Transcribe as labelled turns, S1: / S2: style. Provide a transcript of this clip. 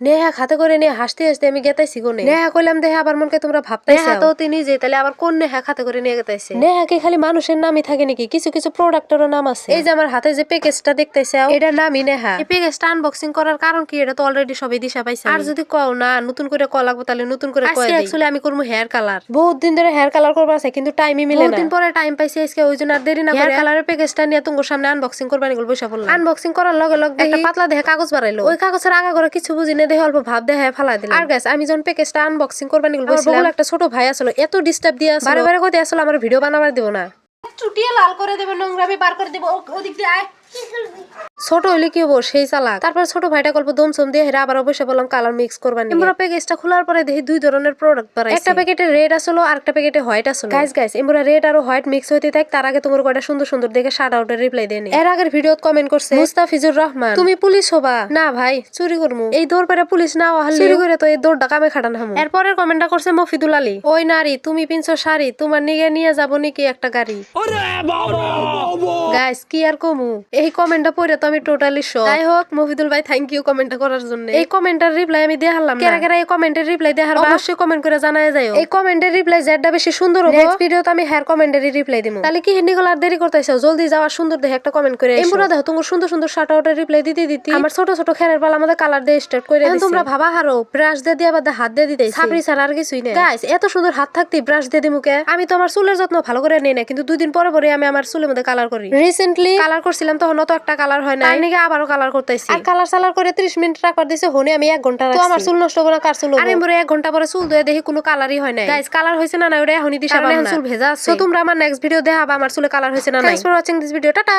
S1: নেহা খাতে করে নিয়ে হাসতে হাসতে আমি গেতাইছি গো নেহা কইলাম দেহা আবার মনকে তোমরা ভাবতাইছো? তো তিনি যে তাহলে আবার কোন নেহা খাতে করে নিয়ে গেতাইছে? নেহা কি খালি মানুষের নামই থাকে নাকি? কিছু কিছু প্রোডাক্টেরও নাম আছে। এই যে আমার হাতে যে প্যাকেজটা দেখতেছে এটার নামই নেহা। এই প্যাকেজটা আনবক্সিং করার কারণ কি? এটা তো অলরেডি সবাই দিশা পাইছে। আর যদি কও না নতুন করে কল লাগবে তাহলে নতুন করে কয় অ্যাকচুয়ালি আমি করব হেয়ার কালার বহুত দিন ধরে হেয়ার কালার করব আছে কিন্তু টাইমই মিলে না। দিন পরে টাইম পাইছি আজকে ওই জন্য আর দেরি না হেয়ার কালারের প্যাকেজটা নিয়ে তোমার সামনে আনবক্সিং করবা নিগুলো বসে পড়লাম। আনবক্সিং করার লগে লগে একটা পাতলা দেখে কাগজ বাড়াইলো। ওই কাগজের আগা করে কিছু বুঝি না দেখে অল্প ভাব দেখে ফালা দিলাম। আর গাছ আমি যখন প্যাকেজটা আনবক্সিং করবা নিগুলো বলছিলাম একটা ছোট ভাই আসলো এত ডিস্টার্ব দিয়ে আসলো। বারে বারে কইতে আসলো আমার ভিডিও বানাবার দিব না। চুটিয়ে লাল করে দেবে নোংরামি বার করে দেবে ওদিক দিয়ে আয়। ছোট হইলে কি হব? সেই চালাক। তারপর ছোট ভাইটা গল্প দমসম দিয়ে হেরা আবার অবশ্যই বললাম কালার মিক্স করবার নিয়ে। আমরা প্যাকেজটা খোলার পরে দেখি দুই ধরনের প্রোডাক্ট বাড়াইছে একটা প্যাকেটে রেড আসলো আর একটা প্যাকেটে হোয়াইট আসলো। গাইস গাইস আমরা রেড আর হোয়াইট মিক্স হইতে থাক তার আগে তোমার কয়টা সুন্দর সুন্দর দেখে শার্ট আউটের রিপ্লাই দেনি এর আগের ভিডিওত কমেন্ট করছে মুস্তাফিজুর রহমান। তুমি পুলিশ হবা? না ভাই চুরি করমু। এই দৌড় পেরে পুলিশ না হলে চুরি করে তো এই দৌড়টা কামে খাটান হামু। এরপরের কমেন্টটা করছে মফিদুল আলী। ওই নারী তুমি পিনছো শাড়ি তোমার নিগে নিয়ে যাব নাকি একটা গাড়ি? গাইস কি আর কমু? এই কমেন্টটা পড়ে তো আমি টোটালি শক যাই হোক মফিদুল ভাই থ্যাংক ইউ কমেন্টটা করার জন্য। এই কমেন্টের রিপ্লাই আমি দিয়ে হারলাম কেরা কেরা এই কমেন্টের রিপ্লাই দিয়ে হারবা? অবশ্যই কমেন্ট করে জানায় যাও এই কমেন্টের রিপ্লাই যেটা বেশি সুন্দর হবে। নেক্সট ভিডিওতে আমি হেয়ার কমেন্টেরই রিপ্লাই দিমু। তাহলে কি হিন্দি আর দেরি করতেছো? জলদি যাওয়ার সুন্দর দেখে একটা কমেন্ট করে এমপুরা দেখো তোমার সুন্দর সুন্দর শার্ট আউটের রিপ্লাই দিতে দিতে আমার ছোট ছোট খেরের পালা আমাদের কালার দিয়ে স্টার্ট করে দিছি। তোমরা ভাবা হারো ব্রাশ দিয়ে দিয়ে আবার হাত দিয়ে দিতে ছাপড়ি ছাড়া আর কিছুই না গাইস এত সুন্দর হাত থাকতে ব্রাশ দিয়ে দিমুকে আমি তো আমার চুলের যত্ন ভালো করে নেই না কিন্তু দুই দিন পরে পরে আমি আমার চুলের মধ্যে কালার করি। রিসেন্টলি কালার করছিলাম তখন তো একটা কালার হয় না নাকি আবারও কালার করতেছি। আর কালার সালার করে 30 মিনিট রাখবার দিছে হনে আমি 1 ঘণ্টা তো আমার চুল নষ্ট করা না কার চুল আরে মোরে 1 ঘণ্টা পরে চুল ধুয়ে দেখি কোনো কালারই হয় না গাইস কালার হইছে না না ওটা এখনই দিশা পাবো না। চুল ভেজা আছে। তো তোমরা আমার নেক্সট ভিডিও দেখাবা আমার চুলে কালার হয়েছে না thanks for watching this video tata!